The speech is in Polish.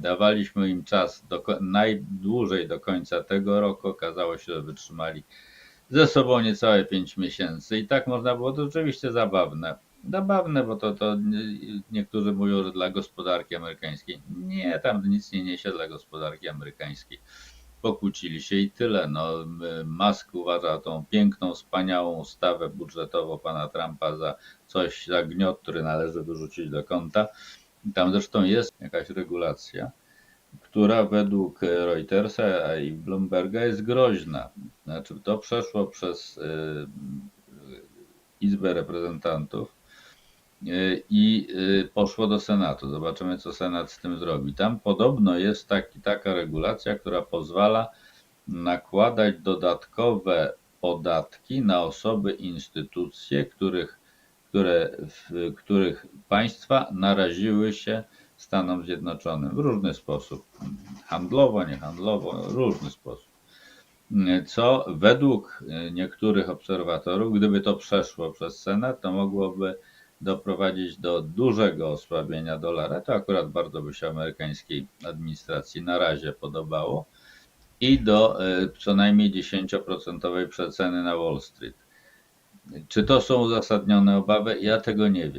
Dawaliśmy im czas do, najdłużej do końca tego roku. Okazało się, że wytrzymali ze sobą niecałe 5 miesięcy i tak można było, to rzeczywiście zabawne. Zabawne, bo to, to nie- niektórzy mówią, że dla gospodarki amerykańskiej. Nie, tam nic nie niesie dla gospodarki amerykańskiej. Pokłócili się i tyle. No, Musk uważa tą piękną, wspaniałą ustawę budżetową pana Trumpa za coś, za gniot, który należy wyrzucić do kąta. Tam zresztą jest jakaś regulacja, która według Reutersa i Bloomberga jest groźna. Znaczy, to przeszło przez y, y, Izbę Reprezentantów y, i poszło do Senatu. Zobaczymy, co Senat z tym zrobi. Tam podobno jest taki, taka regulacja, która pozwala nakładać dodatkowe podatki na osoby, instytucje, których, które, w których państwa naraziły się Stanom Zjednoczonym w różny sposób. Handlowo, niehandlowo, w różny sposób. Co według niektórych obserwatorów, gdyby to przeszło przez Senat, to mogłoby doprowadzić do dużego osłabienia dolara. To akurat bardzo by się amerykańskiej administracji na razie podobało i do e, co najmniej 10% przeceny na Wall Street. Czy to są uzasadnione obawy? Ja tego nie wiem.